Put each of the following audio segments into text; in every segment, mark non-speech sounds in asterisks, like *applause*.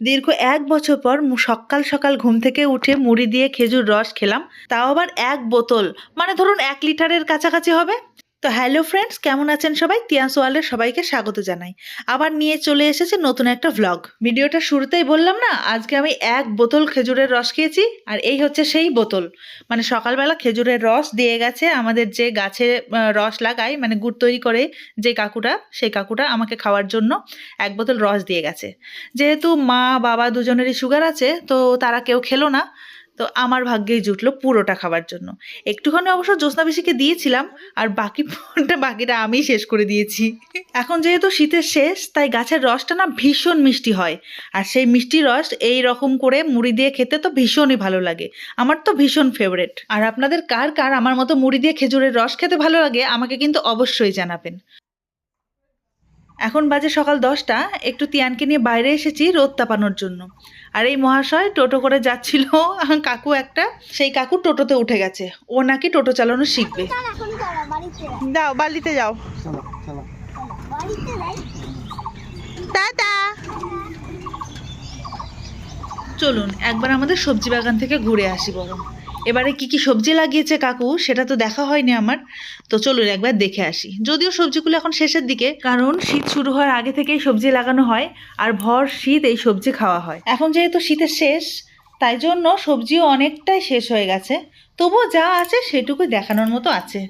দীর্ঘ এক বছর পর সকাল সকাল ঘুম থেকে উঠে মুড়ি দিয়ে খেজুর রস খেলাম, তাও আবার এক বোতল। মানে ধরুন এক লিটারের কাছাকাছি হবে? তো হ্যালো ফ্রেন্ডস, কেমন আছেন সবাই? তিয়াস ওয়ালের সবাইকে স্বাগত জানাই। আবার নিয়ে চলে এসেছে নতুন একটা ভ্লগ ভিডিওটা শুরুতেই বললাম না, আজকে আমি এক বোতল খেজুরের রস খেয়েছি, আর এই হচ্ছে সেই বোতল। মানে সকালবেলা খেজুরের রস দিয়ে গেছে, আমাদের যে গাছে রস লাগায় মানে গুড় তৈরি করে যে কাকুটা, সেই কাকুটা আমাকে খাওয়ার জন্য এক বোতল রস দিয়ে গেছে। যেহেতু মা, বাবা দুজনেরই সুগার আছে, তো তারা কেউ খেলো না তো আমার ভাগ্যেই জুটলো পুরোটা খাবার জন্য। একটুখানি অবশ্য জ্যোৎস্না বেশিকে দিয়েছিলাম, আর বাকি বাকিটা আমি শেষ করে দিয়েছি। এখন যেহেতু শীতের শেষ, তাই গাছের রসটা না ভীষণ মিষ্টি হয়। আর সেই মিষ্টি রস এই রকম করে মুড়ি দিয়ে খেতে তো ভীষণই ভালো লাগে। আমার তো ভীষণ ফেভারেট আর আপনাদের কার কার আমার মতো মুড়ি দিয়ে খেজুরের রস খেতে ভালো লাগে, আমাকে কিন্তু অবশ্যই জানাবেন। এখন বাজে সকাল দশটা, একটু তিয়ানকে নিয়ে বাইরে এসেছি রোদ তাপানোর জন্য। আর এই মহাশয় টোটো করে যাচ্ছিল কাকু একটা। সেই কাকু টোটোতে উঠে গেছে। ও নাকি টোটো চালানো শিখবে। দাও বালিতে যাও। দাদা চলুন একবার আমাদের সবজি বাগান থেকে ঘুরে আসি বরং। এবারে কি কি সবজি লাগিয়েছে কাকু, সেটা তো দেখা হয়নি আমার। তো চলুন একবার দেখে আসি। যদিও সবজিগুলো এখন শেষের দিকে, কারণ শীত শুরু হওয়ার আগে থেকেই সবজি লাগানো হয়, আর ভর শীত এই সবজি খাওয়া হয়। এখন যেহেতু শীতের শেষ, তাই জন্য সবজিও অনেকটাই শেষ হয়ে গেছে। তবুও যা আছে সেটুকুই দেখানোর মতো আছে।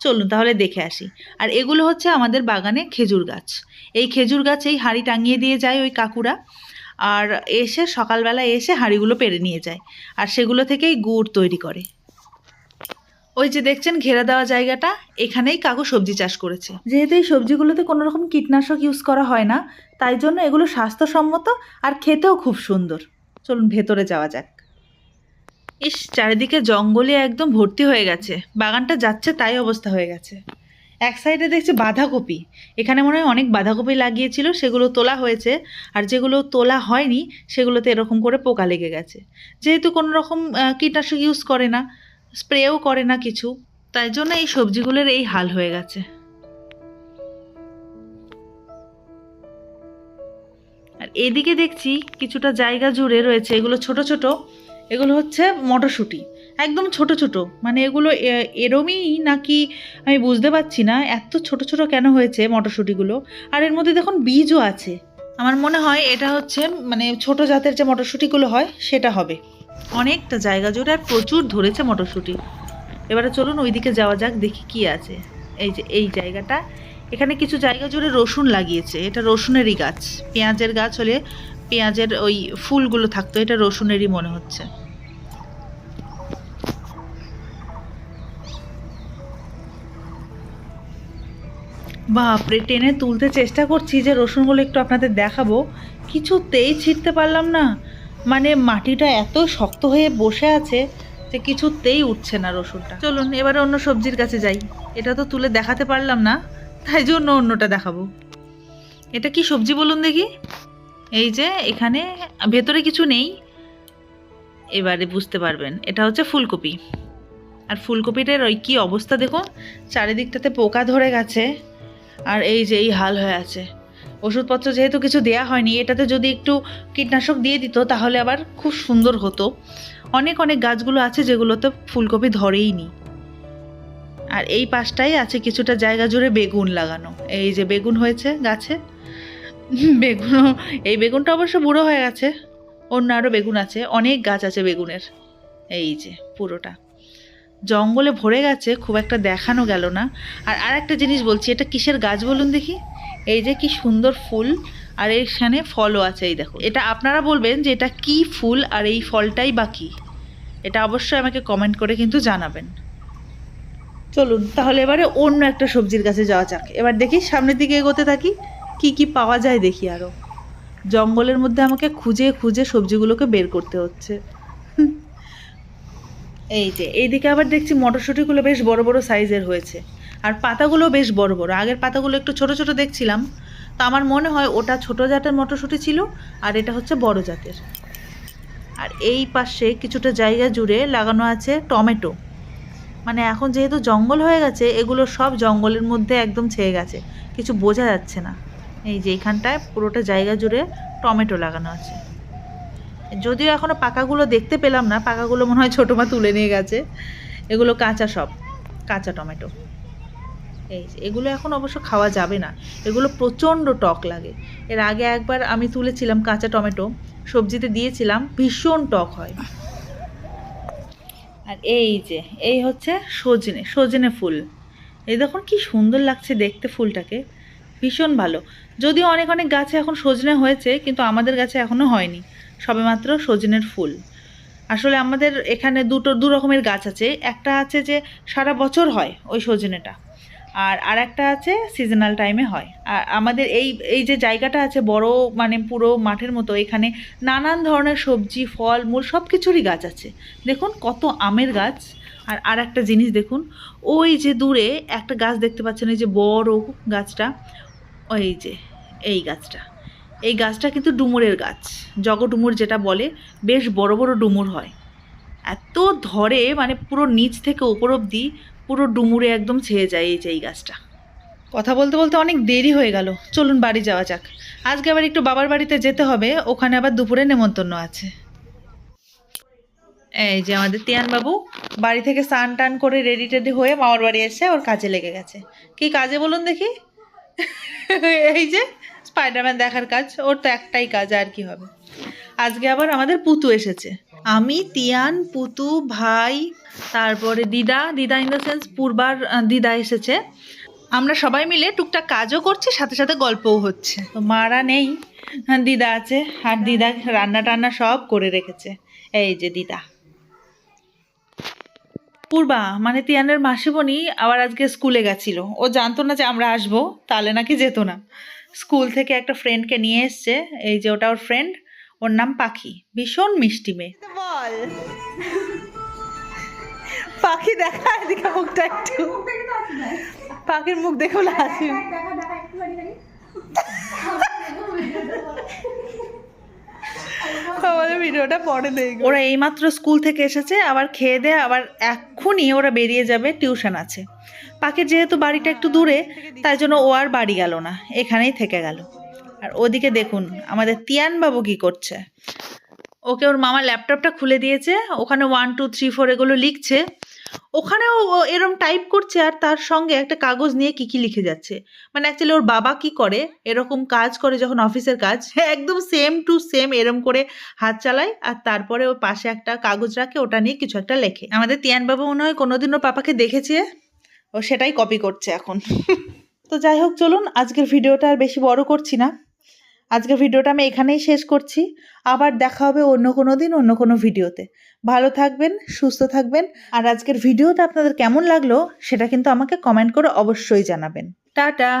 চলুন তাহলে দেখে আসি। আর এগুলো হচ্ছে আমাদের বাগানে খেজুর গাছ। এই খেজুর গাছ এই হাঁড়ি টাঙিয়ে দিয়ে যায় ওই কাকুরা। আর এসে সকালবেলা এসে হাঁড়িগুলো পেরে নিয়ে যায় আর সেগুলো থেকেই গুড় তৈরি করে। ওই যে দেখছেন ঘেরা দেওয়া জায়গাটা এখানেই কাকু সবজি চাষ করেছে। যেহেতু এই সবজিগুলোতে কোনো রকম কীটনাশক ইউজ করা হয় না তাই জন্য এগুলো স্বাস্থ্যসম্মত আর খেতেও খুব সুন্দর। চলুন ভেতরে যাওয়া যাক। ইস চারিদিকে জঙ্গলে একদম ভর্তি হয়ে গেছে। বাগানটা যাচ্ছে তাই অবস্থা হয়ে গেছে। এক সাইডে দেখছি বাঁধাকপি। এখানে মনে হয় অনেক বাঁধাকপি লাগিয়েছিল, সেগুলো তোলা হয়েছে। আর যেগুলো তোলা হয়নি, সেগুলোতে এরকম করে পোকা লেগে গেছে। যেহেতু কোনো রকম কীটনাশক ইউজ করে না স্প্রেও করে না কিছু, তাই জন্য এই সবজিগুলোর এই হাল হয়ে গেছে। আর এদিকে দেখছি কিছুটা জায়গা জুড়ে রয়েছে, এগুলো ছোট ছোট, এগুলো হচ্ছে মটরশুঁটি। একদম ছোট ছোট। মানে এগুলো এরমই নাকি আমি বুঝতে পারছি না এত ছোট ছোট কেন হয়েছে মটরশুঁটিগুলো। আর এর মধ্যে দেখুন বীজও আছে। আমার মনে হয় এটা হচ্ছে মানে ছোট জাতের যে মটরশুঁটিগুলো হয়, সেটা হবে। অনেকটা জায়গা জুড়ে আর প্রচুর ধরেছে মটরশুঁটি। এবারে চলুন ওইদিকে যাওয়া যাক, দেখি কি আছে। এই যে, এই জায়গাটা। এখানে কিছু জায়গা জুড়ে রসুন লাগিয়েছে। এটা রসুনেরই গাছ। পেঁয়াজের গাছ হলে পেঁয়াজের ওই ফুলগুলো থাকতো, এটা রসুনেরই মনে হচ্ছে। বাপরে, টেনে তুলতে চেষ্টা করছি যে রসুনগুলো একটু আপনাদের দেখাবো। কিছুতেই ছিঁড়তে পারলাম না। মানে মাটিটা এত শক্ত হয়ে বসে আছে যে কিছুতেই উঠছে না রসুনটা। চলুন, এবারে অন্য সবজির কাছে যাই। এটা তো তুলে দেখাতে পারলাম না, তাই জন্য অন্যটা দেখাবো। এটা কি সবজি বলুন দেখি? এই যে, এখানে ভেতরে কিছু নেই। এবারে বুঝতে পারবেন, এটা হচ্ছে ফুলকপি। আর ফুলকপিটার ওই কী অবস্থা দেখুন, চারিদিকটাতে পোকা ধরে গেছে। আর এই যে এই হাল হয়ে আছে। ওষুধপত্র যেহেতু কিছু দেয়া হয়নি, এটাতে যদি একটু কীটনাশক দিয়ে দিত, তাহলে আবার খুব সুন্দর হতো। অনেক অনেক গাছগুলো আছে যেগুলোতে ফুলকপি ধরেই নি। আর এই পাশটাই আছে কিছুটা জায়গা জুড়ে বেগুন লাগানো। এই যে বেগুন হয়েছে গাছে। বেগুন এই বেগুনটা অবশ্য বুড়ো হয়ে গেছে। অন্য আরও বেগুন আছে, অনেক গাছ আছে বেগুনের। এই যে পুরোটা। জঙ্গলে ভরে গেছে, খুব একটা দেখানো গেল না। আর আর একটা জিনিস বলছি, এটা কিসের গাছ বলুন দেখি? এই যে কি সুন্দর ফুল, আর এখানে ফলও আছে, এই দেখো। এটা আপনারা বলবেন যে এটা কি ফুল আর এই ফলটাই বা এটা অবশ্যই আমাকে কমেন্ট করে কিন্তু জানাবেন। চলুন, তাহলে এবারে অন্য একটা সবজির কাছে যাওয়া যাক। এবার দেখি সামনের দিকে এগোতে থাকি, কি কি পাওয়া যায় দেখি আরও জঙ্গলের মধ্যে আমাকে খুঁজে খুঁজে সবজিগুলোকে বের করতে হচ্ছে। এই যে, এইদিকে আবার দেখছি মটরশুঁটিগুলো বেশ বড় বড় সাইজের হয়েছে। আর পাতাগুলো বেশ বড় বড়। আগের পাতাগুলো একটু ছোট ছোট দেখছিলাম। তো আমার মনে হয় ওটা ছোট জাতের মটরশুঁটি ছিল আর এটা হচ্ছে বড় জাতের। আর এই পাশে কিছুটা জায়গা জুড়ে লাগানো আছে টমেটো। মানে এখন যেহেতু জঙ্গল হয়ে গেছে, এগুলো সব জঙ্গলের মধ্যে একদম ছেয়ে গেছে। কিছু বোঝা যাচ্ছে না। এই যে এখানটায় পুরোটা জায়গা জুড়ে টমেটো লাগানো আছে। যদিও এখনও পাকাগুলো দেখতে পেলাম না, পাকাগুলো মনে হয় ছোটো মা তুলে নিয়ে গেছে। এগুলো কাঁচা সব, কাঁচা টমেটো। এই এগুলো এখন অবশ্য খাওয়া যাবে না। এগুলো প্রচণ্ড টক লাগে। এর আগে একবার আমি তুলেছিলাম কাঁচা টমেটো, সবজিতে দিয়েছিলাম, ভীষণ টক হয়। আর এই যে, এই হচ্ছে সজনে সজনে ফুল। এই দেখুন কি সুন্দর লাগছে দেখতে ফুলটাকে। ভীষণ ভালো। যদিও অনেক অনেক গাছে এখন সজনে হয়েছে, কিন্তু আমাদের গাছে এখনও হয়নি। সবেমাত্র সজনের ফুল। আসলে আমাদের এখানে দুটো, দু রকমের গাছ আছে। একটা আছে যে সারা বছর হয় ওই সজনেটা। আর আর একটা আছে সিজনাল টাইমে হয়। আর আমাদের এই এই যে জায়গাটা আছে বড় মানে পুরো মাঠের মতো, এখানে নানান ধরনের সবজি, ফল, মূল সব কিছুরই গাছ আছে। দেখুন কত আমের গাছ। আর আর একটা জিনিস দেখুন, ওই যে দূরে একটা গাছ দেখতে পাচ্ছেন, এই যে বড় গাছটা। ওই যে, এই গাছটা। এই গাছটা কিন্তু ডুমুরের গাছ। জগডুমুর যেটা বলে, বেশ বড় বড় ডুমুর হয়। এত ধরে মানে পুরো নিচ থেকে ওপর অবধি পুরো ডুমুরে একদম ছেয়ে যায় এই যে, এই গাছটা। কথা বলতে বলতে অনেক দেরি হয়ে গেল। চলুন বাড়ি যাওয়া যাক। আজকে আবার একটু বাবার বাড়িতে যেতে হবে। ওখানে আবার দুপুরে নেমন্তন্ন আছে। এই যে আমাদের তিয়ান বাবু বাড়ি থেকে স্নান টান করে রেডি টেডি হয়ে মামার বাড়ি এসে ওর কাজে লেগে গেছে। কি কাজে বলুন দেখি? *laughs* এই যে স্পাইডারম্যান দেখার কাজ ওর তো একটাই কাজ আর কি হবে? আজকে আবার আমাদের পুতু এসেছে। আমি তিয়ান পুতু ভাই তারপরে দিদা দিদা ইন দ্য সেন্স পূর্বার দিদা এসেছে। আমরা সবাই মিলে টুকটাক কাজও করছি সাথে সাথে গল্পও হচ্ছে। তো মারা নেই হ্যাঁ, দিদা আছে আর দিদা রান্না টান্না সব করে রেখেছে। এই যে দিদা। পূর্বা মানে তিয়ানের মাসিমণি আবার আজকে স্কুলে গেছিল। ও জানতো না যে আমরা আসব তাহলে নাকি যেত না। স্কুল থেকে একটা ফ্রেন্ডকে নিয়ে এসছে এই যে ওটা ওর ফ্রেন্ড ওর নাম পাখি। ভীষণ মিষ্টি মেয়ে। বল। পাখি দেখা এদিকে মুখটা একটু। পাখির মুখ দেখে হাসি। আমাদের ভিডিওটা পরে দেখবে। ওরা এইমাত্র স্কুল থেকে এসেছে, আবার খেয়ে দেয়ে আবার এক্ষুনি ওরা বেরিয়ে যাবে, টিউশন আছে। পাখির যেহেতু বাড়িটা একটু দূরে, তাই জন্য ও আর বাড়ি গেল না, এখানেই থেকে গেল। আর ওদিকে দেখুন, আমাদের তিয়ান বাবু কি করছে। ওকে ওর মামা ল্যাপটপটা খুলে দিয়েছে, ওখানে ওয়ান টু থ্রি ফোর এগুলো লিখছে। ওখানেও এরম টাইপ করছে আর তার সঙ্গে একটা কাগজ নিয়ে কি কি লিখে যাচ্ছে। মানে অ্যাকচুয়ালি ওর বাবা কি করে, এরকম কাজ করে যখন অফিসের কাজ *laughs* একদম সেম টু সেম এরম করে হাত চালায় আর তারপরে ওর পাশে একটা কাগজ রাখে, ওটা নিয়ে কিছু একটা লেখে। আমাদের তিয়ান বাবু মনে হয় কোনোদিন ওর পাপাকে দেখেছে, ও সেটাই কপি করছে এখন। *laughs* তো যাই হোক, চলুন আজকের ভিডিওটা আর বেশি বড় করছি না। আজকের ভিডিওটা আমি এখানেই শেষ করছি। আবার দেখা হবে অন্য কোনো দিন, অন্য কোনো ভিডিওতে। ভালো থাকবেন, সুস্থ থাকবেন। আর আজকের ভিডিওটা আপনাদের কেমন লাগল, সেটা কিন্তু আমাকে কমেন্ট করে অবশ্যই জানাবেন। টাটা!